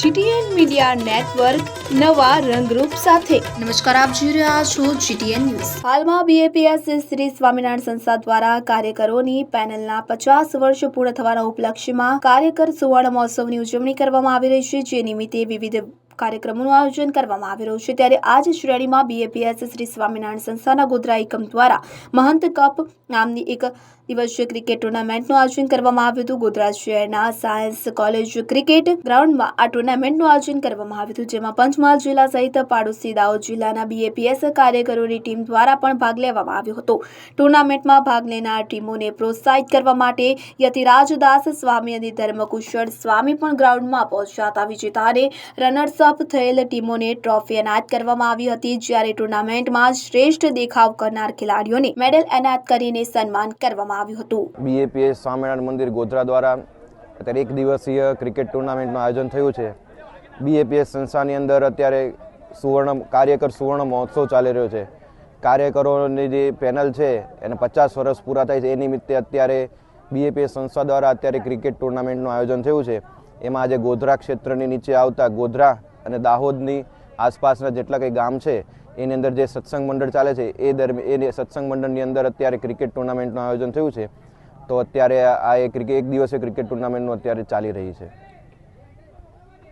GTN media network નવા રંગરૂપ સાથે. નમસ્કાર આપ જોઈ રહ્યા છો જીટીએન ન્યૂઝ. હાલમાં બીએપીએસ શ્રી સ્વામિનારાયણ સંસ્થા દ્વારા કાર્યકરોની પેનલના પચાસ વર્ષ પૂર્ણ થવાના ઉપલક્ષ્યમાં કાર્યકર સુવર્ણ મહોત્સવની ઉજવણી કરવામાં આવી રહી છે જે નિમિત્તે વિવિધ કાર્યક્રમોનું આયોજન કરવામાં આવી રહ્યું છે. ત્યારે આજ શ્રેણીમાં બીએપીએસ શ્રી સ્વામિનારાયણ સંસ્થાના ગોધરા એકમ દ્વારા મહંત કપ નામની એક દિવસીય ક્રિકેટ ટુર્નામેન્ટનું આયોજન કરવામાં આવ્યું હતું. ગોધરા શહેરના સાયન્સ કોલેજ ક્રિકેટ ગ્રાઉન્ડમાં આ ટુર્નામેન્ટનું આયોજન કરવામાં આવ્યું હતું, જેમાં પંચમહાલ જિલ્લા સહિત પાડોશી દાહોદ જિલ્લાના બીએપીએસ કાર્યકરોની ટીમ દ્વારા પણ ભાગ લેવામાં આવ્યો હતો. ટુર્નામેન્ટમાં ભાગ લેનાર ટીમોને પ્રોત્સાહિત કરવા માટે યતિરાજદાસ સ્વામી અને ધર્મકુશળ સ્વામી પણ ગ્રાઉન્ડમાં પહોંચ્યા હતા. રનર્સ અપ થયેલ ટીમોને ટ્રોફી એનાયત કરવામાં આવી હતી. જ્યારે ટુર્નામેન્ટમાં શ્રેષ્ઠ દેખાવ કરનાર ખેલાડીઓને મેડલ એનાયત કરીને સન્માન કરવામાં આવ્યું હતું. બીએપીએસ સ્વામિનારાયણ મંદિર ગોધરા દ્વારા અત્યારે એક દિવસીય ક્રિકેટ ટુર્નામેન્ટનું આયોજન થયું છે. બીએપીએસ સંસ્થાની અંદર અત્યારે સુવર્ણ, કાર્યકર સુવર્ણ મહોત્સવ ચાલી રહ્યો છે. કાર્યકરોની જે પેનલ છે, એને પચાસ વર્ષ પૂરા થાય છે. એ નિમિત્તે અત્યારે બીએપીએસ સંસ્થા દ્વારા અત્યારે ક્રિકેટ ટુર્નામેન્ટનું આયોજન થયું છે. એમાં આજે ગોધરા ક્ષેત્રની નીચે આવતા ગોધરા અને દાહોદની આસપાસના જેટલા કંઈ ગામ છે, એની અંદર જે સત્સંગ મંડળ ચાલે છે, એ દરમિયાન એ સત્સંગ મંડળની અંદર અત્યારે ક્રિકેટ ટુર્નામેન્ટનું આયોજન થયું છે. તો અત્યારે આ એક દિવસીય ક્રિકેટ ટુર્નામેન્ટનું અત્યારે ચાલી રહી છે.